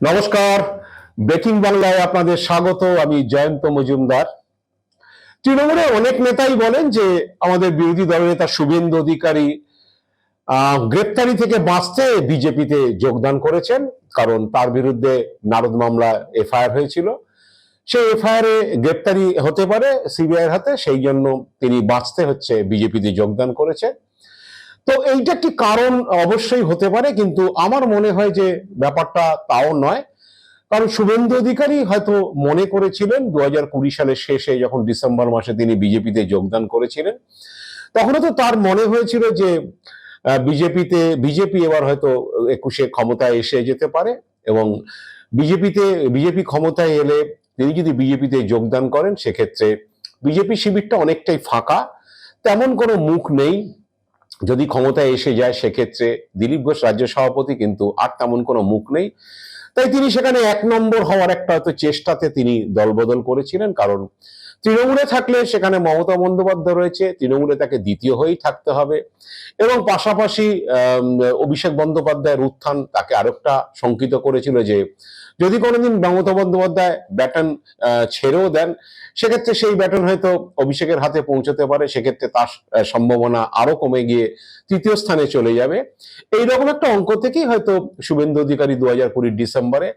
নমস্কার। ব্রেকিং বাংলায় আপনাদের স্বাগত, আমি জয়ন্ত মজুমদার। তৃণমূলে অনেক নেতাই বলেন যে আমাদের বিরোধী দলনেতা শুভেন্দু অধিকারী গ্রেপ্তারি থেকে বাঁচতে বিজেপিতে যোগদান করেছেন, কারণ তার বিরুদ্ধে নারদ মামলা এফআইআর হয়েছিল। সেই এফআইআর গ্রেপ্তারি হতে পারে সিবিআই হাতে, সেই জন্য তিনি বাঁচতে হচ্ছে বিজেপিতে যোগদান করেছেন। তো এইটা একটি কারণ? অবশ্যই হতে পারে, কিন্তু আমার মনে হয় যে ব্যাপারটা তাও নয়। কারণ শুভেন্দু অধিকারী হয়তো মনে করেছিলেন দু হাজার কুড়ি সালের শেষে যখন ডিসেম্বর মাসে তিনি বিজেপিতে যোগদান করেছিলেন, তখনও তো তার মনে হয়েছিল যে বিজেপিতে, বিজেপি এবার হয়তো একুশে ক্ষমতায় এসে যেতে পারে এবং বিজেপিতে, বিজেপি ক্ষমতায় এলে তিনি যদি বিজেপিতে যোগদান করেন, সেক্ষেত্রে বিজেপি শিবিরটা অনেকটাই ফাঁকা। তেমন কোনো মুখ নেই। যদি ক্ষমতায় এসে যায়, সেক্ষেত্রে দিলীপ ঘোষ রাজ্য সভাপতি কিন্তু আর তেমন কোনো মুখ নেই। তাই তিনি সেখানে এক নম্বর হওয়ার একটা হয়তো চেষ্টাতে তিনি দলবদল করেছিলেন, কারণ তৃণমূলে থাকলে সেখানে মমতা বন্দ্যোপাধ্যায় রয়েছে, তৃণমূলে তাকে দ্বিতীয় হয়েই থাকতে হবে। এবং পাশাপাশি অভিষেক বন্দ্যোপাধ্যায়ের উত্থান তাকে আরেকটা শঙ্কিত করেছিল যে যদি কোনোদিন মমতা বন্দ্যোপাধ্যায় ব্যাটন ছেড়েও দেন, সেক্ষেত্রে সেই ব্যাটন হয়তো অভিষেকের হাতে পৌঁছতে পারে, সেক্ষেত্রে তার সম্ভাবনা আরও কমে গিয়ে তৃতীয় স্থানে চলে যাবে। এইরকম একটা অঙ্ক থেকেই হয়তো শুভেন্দু অধিকারী দু হাজার কুড়ির ডিসেম্বরে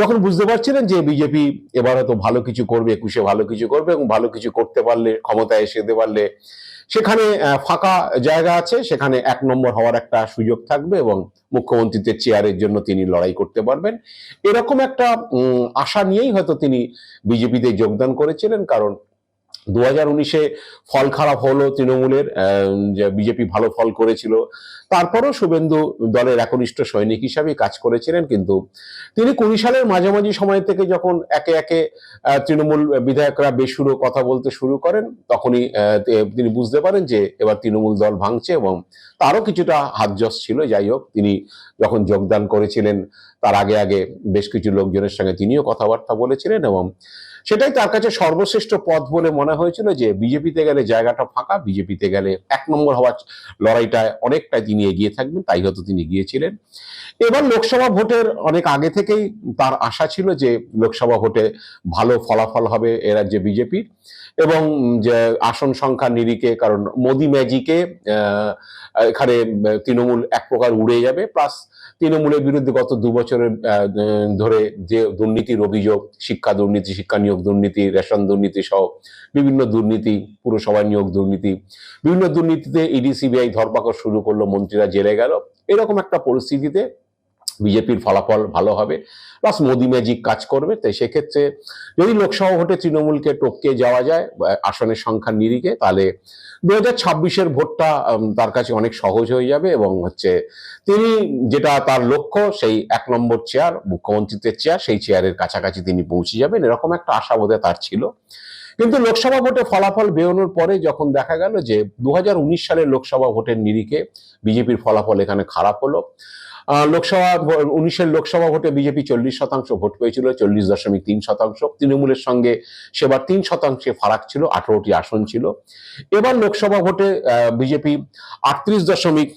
যখন বুঝতে পারছিলেন যে বিজেপি এবার হয়তো ভালো কিছু করবে, একুশে ভালো কিছু করবে এবং ভালো কিছু করতে পারলে, ক্ষমতায় এসে যেতে পারলে, সেখানে ফাঁকা জায়গা আছে, সেখানে এক নম্বর হওয়ার একটা সুযোগ থাকবে এবং মুখ্যমন্ত্রীদের চেয়ারের জন্য তিনি লড়াই করতে পারবেন। এরকম একটা আশা নিয়েই হয়তো তিনি বিজেপিতে যোগদান করেছিলেন, কারণ দু হাজার উনিশে ফল খারাপ হলো তৃণমূলের যে বিজেপি ভালো ফল করেছিল। তারপরও শুভেন্দু দলের একনিষ্ঠ সৈনিক হিসাবে কাজ করেছিলেন, কিন্তু তিনি কুড়ি সালের মাঝামাঝি সময় থেকে যখন একে একে তৃণমূল বিধায়করা বেসুরো কথা বলতে শুরু করেন, তখনই তিনি বুঝতে পারেন যে এবার তৃণমূল দল ভাঙছে এবং তারও কিছুটা হাতজস ছিল। যাই হোক, তিনি যখন যোগদান করেছিলেন, তার আগে আগে বেশ কিছু লোকজনের সঙ্গে তিনিও কথাবার্তা বলেছিলেন এবং সেটাই তার কাছে সর্বশ্রেষ্ঠ পথ বলে মনে হয়েছিল যে বিজেপিতে গেলে জায়গাটা ফাঁকা, বিজেপিতে গেলে এক নম্বর হওয়ার লড়াইটায় অনেকটাই তিনি এগিয়ে থাকবেন, তাই হয়তো তিনি গিয়েছিলেন। এবার লোকসভা ভোটের অনেক আগে থেকেই তার আশা ছিল যে লোকসভা ভোটে ভালো ফলাফল হবে এ রাজ্যে বিজেপির। এবং যে আসন সংখ্যা নিরিখে, কারণ মোদি ম্যাজিকে এখানে তৃণমূল এক প্রকার উড়ে যাবে, প্লাস তৃণমূলের বিরুদ্ধে গত দু বছরের ধরে যে দুর্নীতির অভিযোগ, শিক্ষা দুর্নীতি, শিক্ষা নিয়োগ দুর্নীতি, রেশন দুর্নীতি সহ বিভিন্ন দুর্নীতি, পুরসভা নিয়োগ দুর্নীতি, বিভিন্ন দুর্নীতিতে ইডি, সিবিআই ধরপাকড় শুরু করল, মন্ত্রীরা জেলে গেল। এরকম একটা পরিস্থিতিতে বিজেপির ফলাফল ভালো হবে প্লাস মোদি ম্যাজিক কাজ করবে তাই সেক্ষেত্রে যদি লোকসভা ভোটে তৃণমূলকে টপকে যাওয়া যায় আসনের সংখ্যার নিরিখে, তাহলে দু হাজার ছাব্বিশের ভোটটা তার কাছে অনেক সহজ হয়ে যাবে এবং হচ্ছে তিনি যেটা তার লক্ষ্য, সেই এক নম্বর চেয়ার মুখ্যমন্ত্রীত্বের চেয়ার সেই চেয়ারের কাছাকাছি তিনি পৌঁছে যাবেন, এরকম একটা আশা বোধহয় তার ছিল। কিন্তু লোকসভা ভোটে ফলাফল বেরোনোর পরে যখন দেখা গেল যে দু হাজার উনিশ সালের লোকসভা ভোটের নিরিখে বিজেপির ফলাফল এখানে খারাপ হলো লোকসভা উনিশের লোকসভা ভোটে বিজেপি চল্লিশ শতাংশ ভোট পেয়েছিল, চল্লিশ দশমিক তিন শতাংশ। তৃণমূলের সঙ্গে সেবার তিন শতাংশে ফারাক ছিল, আঠারোটি আসন ছিল। এবার লোকসভা ভোটে বিজেপি আটত্রিশ দশমিক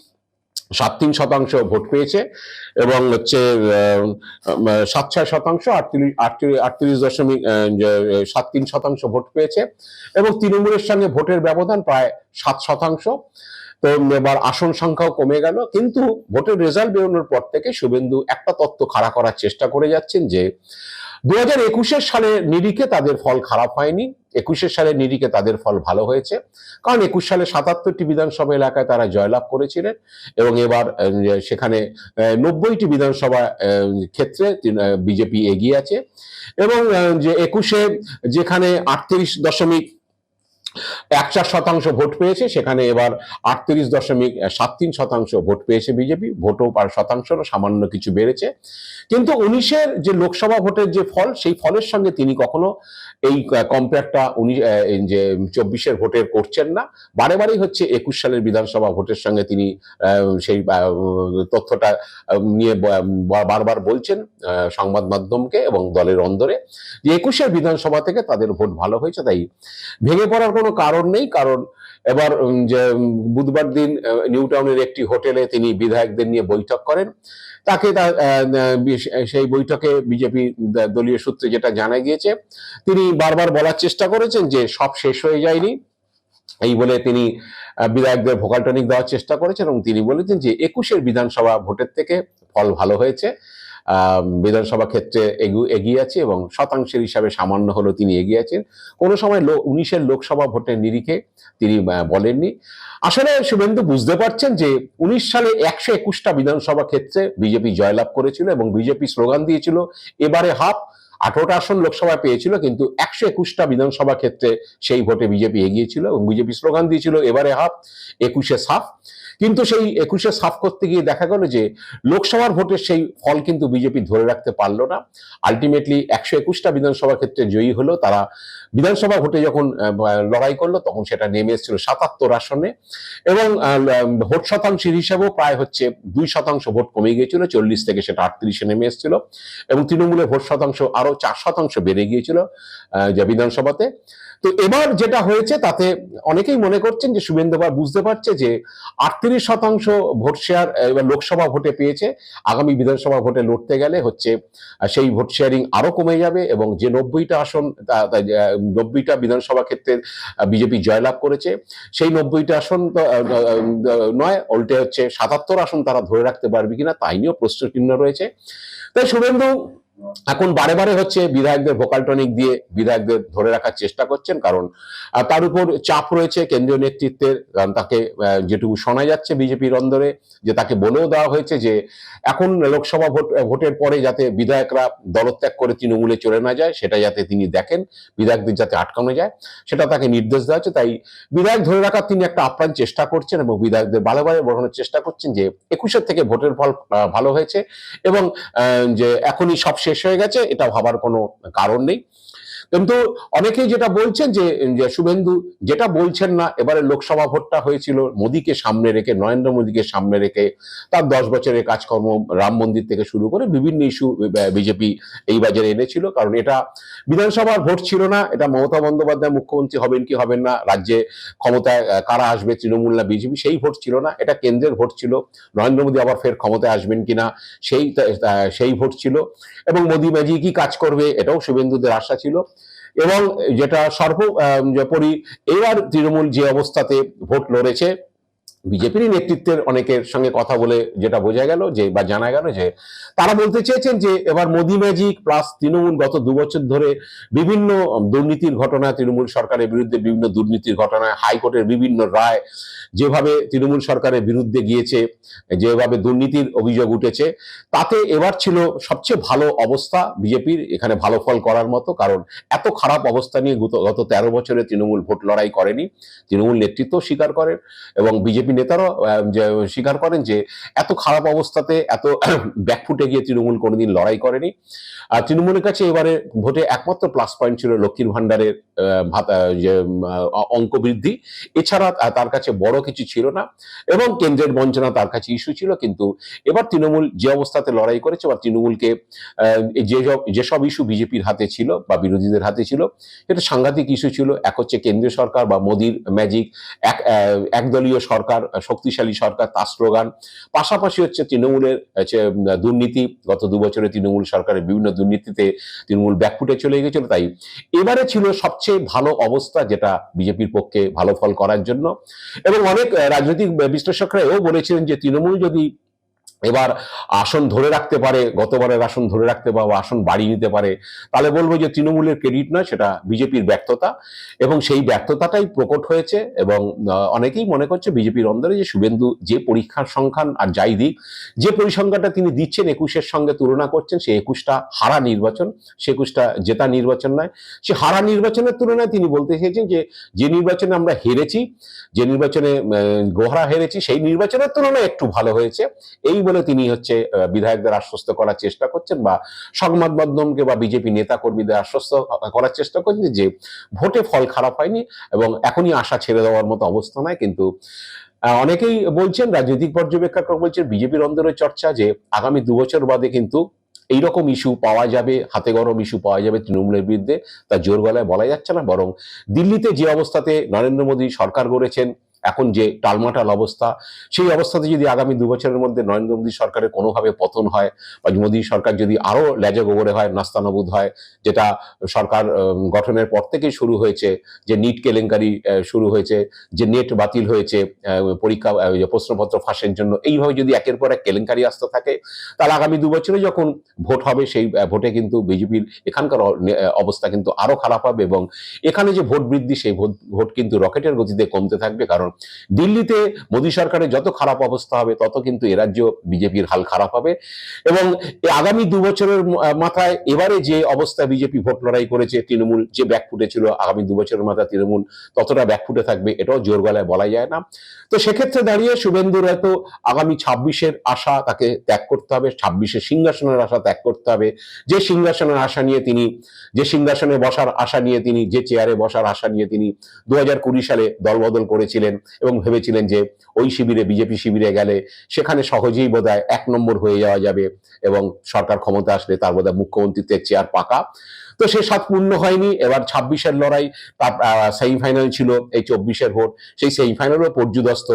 সাত তিন শতাংশ ভোট পেয়েছে এবং হচ্ছে সাত ছয় শতাংশ, আটত্রিশ আটত্রিশ দশমিক সাত তিন শতাংশ ভোট পেয়েছে। এবং তৃণমূলের সঙ্গে ভোটের ব্যবধান প্রায় সাত শতাংশ। তো এবার আসন সংখ্যাও কমে গেল, কিন্তু ভোটের রেজাল্ট বেরোনোর পর থেকে শুভেন্দু একটা তত্ত্ব খাড়া করার চেষ্টা করে যাচ্ছেন যে দু হাজার একুশের সালে নিরিখে তাদের ফল খারাপ হয়নি, একুশের সালে নিরিখে তাদের ফল ভালো হয়েছে, কারণ একুশ সালে সাতাত্তরটি বিধানসভা এলাকায় তারা জয়লাভ করেছিলেন, এবং এবার সেখানে নব্বইটি বিধানসভা ক্ষেত্রে বিজেপি এগিয়ে আছে, এবং যে একুশে, যেখানে আটত্রিশ দশমিক এক চার শতাংশ ভোট পেয়েছে, সেখানে এবার আটত্রিশ দশমিক সাত তিন শতাংশ ভোট পেয়েছে বিজেপি, ভোটও পার শতাংশ সামান্য কিছু বেড়েছে। কিন্তু উনিশের যে লোকসভা ভোটের যে ফল, সেই ফলের সঙ্গে তিনি কখনো এই কম্পেয়ারটা উনি যে চব্বিশের ভোটের করছেন না। বারে বারেই হচ্ছে একুশ সালের বিধানসভা ভোটের সঙ্গে তিনি সেই তথ্যটা নিয়ে বারবার বলছেন সংবাদ মাধ্যমকে এবং দলের অন্দরে যে একুশের বিধানসভা থেকে তাদের ভোট ভালো হয়েছে, তাই ভেঙে পড়ার কোনো কারণ নেই, কারণ এবার যে বুধবার দিন নিউ টাউনের একটি হোটেলে তিনি বিধায়কদের নিয়ে বৈঠক করেন। তাকে সেই বৈঠকে বিজেপি দলীয় সূত্রে যেটা জানা গিয়েছে, তিনি বারবার বলার চেষ্টা করেছেন যে সব শেষ হয়ে যায়নি। এই বলে তিনি বিধায়কদের ভোকাল টনিক দেওয়ার চেষ্টা করেছেন এবং তিনি বলেছেন যে একুশের বিধানসভা ভোটের থেকে ফল ভালো হয়েছে। বিধানসভা ক্ষেত্রে এগিয়ে আছে এবং শতাংশের হিসাবে সামান্য হলেও তিনি এগিয়ে আছেন। কোনো সময় লো- উনিশের লোকসভা ভোটের নিরিখে তিনি বলেননি। আসলে শুভেন্দু বুঝতে পারছেন যে উনিশ সালে একশো একুশটা বিধানসভা ক্ষেত্রে বিজেপি জয়লাভ করেছিল এবং বিজেপি স্লোগান দিয়েছিল, এবারে হাফ। আঠারোটা আসন লোকসভায় পেয়েছিল, কিন্তু একশো একুশটা বিধানসভা ক্ষেত্রে সেই ভোটে বিজেপি এগিয়েছিল এবং বিজেপি স্লোগান দিয়েছিল, এবারে হাফ। একুশে সাফ। কিন্তু সেই একুশে সাফ করতে গিয়ে দেখা গেল যে লোকসভার ভোটের সেই ফল কিন্তু বিজেপি ধরে রাখতে পারল না। আলটিমেটলি একশো একুশটা বিধানসভা ক্ষেত্রে জয়ী হলো। তারা বিধানসভা ভোটে যখন লড়াই করল, তখন সেটা নেমে এসেছিল সাতাত্তর আসনে। এবং ভোট শতাংশের হিসাবেও প্রায় হচ্ছে দুই শতাংশ ভোট কমে গিয়েছিল, চল্লিশ থেকে সেটা আটত্রিশে নেমে এসেছিল। এবং তৃণমূলের ভোট শতাংশ আরও চার শতাংশ বেড়ে গিয়েছিল যে বিধানসভাতে। তো এবার যেটা হয়েছে, তাতে অনেকেই মনে করছেন যে শুভেন্দু বার বুঝতে পারছে যে আটত্রিশ শতাংশ ভোট শেয়ার এবার লোকসভা ভোটে পেয়েছে। আগামী বিধানসভা ভোটে লড়তে গেলে হচ্ছে সেই ভোট শেয়ারিং আরও কমে যাবে এবং যে নব্বইটা আসন নব্বইটা বিধানসভা ক্ষেত্রে বিজেপি জয়লাভ করেছে। সেই নব্বইটা আসন নয়, উল্টে হচ্ছে সাতাত্তর আসন তারা ধরে রাখতে পারবে কিনা, তাই নিয়েও প্রশ্ন চিহ্ন রয়েছে। তাই শুভেন্দু এখন বারে বারে হচ্ছে বিধায়কদের ভোকাল টনিক দিয়ে বিধায়কদের ধরে রাখার চেষ্টা করছেন, কারণ তার উপর চাপ রয়েছে কেন্দ্রীয় নেতৃত্বের তাকে যেটুকু শোনা যাচ্ছে বিজেপির অন্দরে যে তাকে বলেও দেওয়া হয়েছে যে এখন লোকসভা ভোট, ভোটের পরে যাতে বিধায়করা দলত্যাগ করে তৃণমূলে চলে না যায়, সেটা যাতে তিনি দেখেন, বিধায়কদের যাতে আটকানো যায়, সেটা তাকে নির্দেশ দেওয়া হচ্ছে। তাই বিধায়ক ধরে রাখার তিনি একটা আপ্রাণ চেষ্টা করছেন এবং বিধায়কদের ভালো ভাবে বোঝানোর চেষ্টা করছেন যে একুশের থেকে ভোটের ফল ভালো হয়েছে এবং যে এখনই সব শেষ হয়ে গেছে এটা ভাবার কোনো কারণ নেই। কিন্তু অনেকেই যেটা বলছেন যে শুভেন্দু যেটা বলছেন না, এবারে লোকসভা ভোটটা হয়েছিল, মোদীকে সামনে রেখে, নরেন্দ্র মোদীকে সামনে রেখে তার দশ বছরের কাজকর্ম রাম মন্দির থেকে শুরু করে বিভিন্ন ইস্যু বিজেপি এই বাজারে এনেছিল। কারণ এটা বিধানসভার ভোট ছিল না, এটা মমতা বন্দ্যোপাধ্যায় মুখ্যমন্ত্রী হবেন কি হবেন না, রাজ্যে ক্ষমতায় কারা আসবে, তৃণমূল না বিজেপি, সেই ভোট ছিল না, এটা কেন্দ্রের ভোট ছিল। নরেন্দ্র মোদী আবার ফের ক্ষমতায় আসবেন কিনা সেই সেই ভোট ছিল। এবং মোদী ম্যাজিকই কাজ করবে, এটাও শুভেন্দুদের আশা ছিল। এবং যেটা সর্বোপরি এবার তৃণমূল যে অবস্থাতে ভোট লড়েছে বিজেপির নেতৃত্বের অনেকের সঙ্গে কথা বলে যেটা বোঝা গেল যে, বা জানা গেল যে, তারা বলতে চেয়েছেন যে, এবার মোদি ম্যাজিক প্লাস তৃণমূল গত দু বছর ধরে বিভিন্ন দুর্নীতির ঘটনা, তৃণমূল সরকারের বিরুদ্ধে বিভিন্ন দুর্নীতির ঘটনায় হাইকোর্টের বিভিন্ন রায় যেভাবে তৃণমূল সরকারের বিরুদ্ধে গিয়েছে, যেভাবে দুর্নীতির অভিযোগ উঠেছে, তাতে এবার ছিল সবচেয়ে ভালো অবস্থা বিজেপির, এখানে ভালো ফল করার মতো, কারণ এত খারাপ অবস্থা নিয়ে গত- তেরো বছরে তৃণমূল ভোট লড়াই করেনি, তৃণমূল নেতৃত্ব স্বীকার করেন এবং বিজেপি আহ, যে স্বীকার করেন যে এত খারাপ অবস্থাতে এত ব্যাকফুটে গিয়ে তৃণমূল কোনোদিন লড়াই করেনি। আর তৃণমূলের কাছে এবারে ভোটে একমাত্র প্লাস পয়েন্ট ছিল লক্ষ্মীর আহ, অঙ্ক বৃদ্ধি। এছাড়া তার কাছে বড় কিছু ছিল না এবং কেন্দ্রের বঞ্চনা তার কাছে ইস্যু ছিল। কিন্তু এবার তৃণমূল যে অবস্থাতে লড়াই করেছে বা তৃণমূলকে যেসব ইস্যু বিজেপির হাতে ছিল বা বিরোধীদের হাতে ছিল এটা সাংঘাতিক ইস্যু ছিল। এক হচ্ছে কেন্দ্রীয় সরকার বা মোদির ম্যাজিক এক একদলীয় সরকার শক্তিশালী সরকার, তার স্লোগান। পাশাপাশি হচ্ছে তৃণমূলের দুর্নীতি, গত দু বছরে তৃণমূল সরকারের বিভিন্ন দুর্নীতিতে তৃণমূল ব্যাকফুটে চলে গেছিল, তাই এবারে ছিল সবচেয়ে ভালো অবস্থা যেটা বিজেপির পক্ষে ভালো ফল করার জন্য। এবং অনেক রাজনৈতিক বিশ্লেষকরা এও বলেছিলেন যে তৃণমূল যদি এবার আসন ধরে রাখতে পারে, গতবারের আসন ধরে রাখতে পারে আসন বাড়িয়ে নিতে পারে, তাহলে বলব যে তৃণমূলের ক্রেডিট নয়, সেটা বিজেপির ব্যর্থতা এবং সেই ব্যর্থতাটাই প্রকট হয়েছে এবং অনেকেই মনে করছে বিজেপির অন্দরে যে শুভেন্দু যে পরীক্ষার সংখ্যান আর যাই দিক, যে পরিসংখ্যানটা তিনি দিচ্ছেন একুশের সঙ্গে তুলনা করছেন, সে একুশটা হারা নির্বাচন, সে একুশটা জেতা নির্বাচন নয়, সে হারা নির্বাচনের তুলনায় তিনি বলতে চেয়েছেন যে যে নির্বাচনে আমরা হেরেছি, যে নির্বাচনে গোহরা হেরেছি, সেই নির্বাচনের তুলনায় একটু ভালো হয়েছে, এই বলে তিনি হচ্ছে বিধায়কদের আশ্বস্ত করার চেষ্টা করছেন বা সংবাদ মাধ্যমকে বা বিজেপি নেতা কর্মীদের আশ্বস্ত করার চেষ্টা করছেন যে ভোটে ফল খারাপ হয়নি এবং এখনই আশা ছেড়ে দেওয়ার মতো অবস্থা নয়। কিন্তু অনেকেই বলছেন, রাজনৈতিক পর্যবেক্ষক বলছেন, বিজেপির অন্দরের চর্চা যে আগামী দু বছর বাদে কিন্তু এইরকম ইস্যু পাওয়া যাবে, হাতে গরম ইস্যু পাওয়া যাবে তৃণমূলের বিরুদ্ধে। তা জোর গলায় বলা যাচ্ছে না, বরং দিল্লিতে যে অবস্থাতে নরেন্দ্র মোদী সরকার গড়েছেন এখন যে টালমাটাল অবস্থা, সেই অবস্থাতে যদি আগামী দু বছরের মধ্যে নরেন্দ্র মোদী সরকারের কোনোভাবে পতন হয় বা মোদী সরকার যদি আরও লেজে গোবরে হয়, নাস্তানাবুদ হয়, যেটা সরকার গঠনের পর থেকেই শুরু হয়েছে, যে নিট কেলেঙ্কারি শুরু হয়েছে, যে নেট বাতিল হয়েছে পরীক্ষা প্রশ্নপত্র ফাঁসের জন্য, এইভাবে যদি একের পর এক কেলেঙ্কারি আসতে থাকে, তাহলে আগামী দু বছরে যখন ভোট হবে, সেই ভোটে কিন্তু বিজেপির এখানকার অবস্থা কিন্তু আরও খারাপ হবে এবং এখানে যে ভোট বৃদ্ধি, সেই ভোট ভোট কিন্তু রকেটের গতিতে কমতে থাকবে, কারণ দিল্লিতে মোদী সরকারের যত খারাপ অবস্থা হবে, তত কিন্তু এ রাজ্য বিজেপির হাল খারাপ হবে। এবং আগামী দু বছরের মাথায় এবারে যে অবস্থা বিজেপি ভোট লড়াই করেছে, তৃণমূল যে ব্যাকফুটে ছিল আগামী দু বছরের মাথায় তৃণমূল ততটা ব্যাকফুটে থাকবে, এটাও জোর গলায় বলা যায় না। তো সেক্ষেত্রে দাঁড়িয়ে শুভেন্দুর হয়তো আগামী ছাব্বিশের আশা তাকে ত্যাগ করতে হবে ছাব্বিশের সিংহাসনের আশা ত্যাগ করতে হবে। যে সিংহাসনের আশা নিয়ে তিনি, যে সিংহাসনে বসার আশা নিয়ে তিনি, যে চেয়ারে বসার আশা নিয়ে তিনি দু সালে দলবদল করেছিলেন এবং ভেবেছিলেন যে ওই শিবিরে, বিজেপি শিবিরে গেলে সেখানে সহজেই বোধহয় এক নম্বর হয়ে যাওয়া যাবে এবং সরকার ক্ষমতা আসলে তার বোধহয় মুখ্যমন্ত্রীত্বের চেয়ার পাকা। তো সে সাত পূর্ণ হয়নি। এবার ছাব্বিশের লড়াই তার সেমিফাইনাল ছিল এই চব্বিশের ভোট। সেই সেমিফাইনালও পর্যুদস্ত।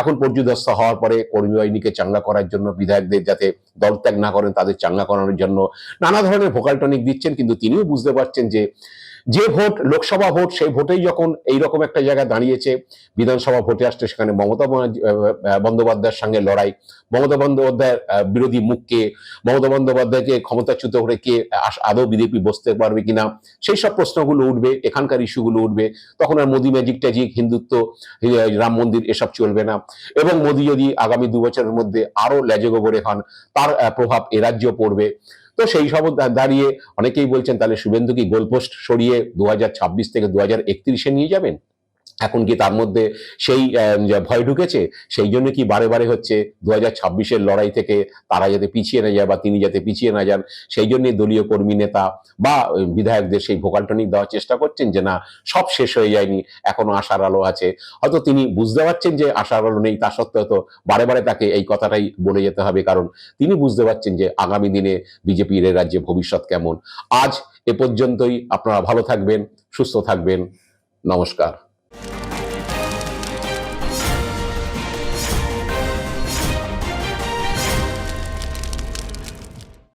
এখন পর্যুদস্ত হওয়ার পরে কর্মী বাহিনীকে চাঙ্গা করার জন্য বিধায়কদের যাতে দল ত্যাগ না করেন, তাদের চাঙ্গা করানোর জন্য নানা ধরনের ভোকাল টনিক দিচ্ছেন। কিন্তু তিনিও বুঝতে পারছেন যে যে ভোট, লোকসভা ভোট, সেই ভোটেই যখন এইরকম একটা জায়গায় দাঁড়িয়েছে, বিধানসভা ভোটে আসছে, সেখানে মমতা বন্দ্যোপাধ্যায়ের সঙ্গে লড়াই। মমতা বন্দ্যোপাধ্যায়ের বিরোধী মুখকে মমতা বন্দ্যোপাধ্যায়কে ক্ষমতাচ্যুত করে কে আদৌ বিজেপি বসতে পারবে কিনা? সেই সব প্রশ্নগুলো উঠবে, এখানকার ইস্যুগুলো উঠবে। তখন আর মোদী ম্যাজিক ট্যাজিক হিন্দুত্ব রাম মন্দির, এসব চলবে না। এবং মোদী যদি আগামী দু বছরের মধ্যে আরও লেজে গোবরে হন তার প্রভাব এ রাজ্য পড়বে। তো সেই সব দাঁড়িয়ে অনেকেই বলছেন, তাহলে শুভেন্দু কি গোলপোস্ট সরিয়ে দু হাজার ছাব্বিশ থেকে দু নিয়ে যাবেন? এখন কি তার মধ্যে সেই ভয় ঢুকেছে? সেই জন্য কি বারে বারে হচ্ছে দু হাজার লড়াই থেকে তারা যাতে পিছিয়ে না যায় বা তিনি যাতে পিছিয়ে না যান, সেই জন্যই দলীয় কর্মী নেতা বা বিধায়কদের সেই ভোকাল টনিক দেওয়ার চেষ্টা করছেন যে না, সব শেষ হয়ে যায়নি, এখনও আশার আলো আছে। হয়তো তিনি বুঝতে পারছেন যে আশার আলো নেই, তা সত্ত্বেও তো বারে বারে তাকে এই কথাটাই বলে যেতে হবে, কারণ তিনি বুঝতে পারছেন যে আগামী দিনে বিজেপির এ রাজ্যে ভবিষ্যৎ কেমন। আজ এ পর্যন্তই, আপনারা ভালো থাকবেন, সুস্থ থাকবেন, নমস্কার। you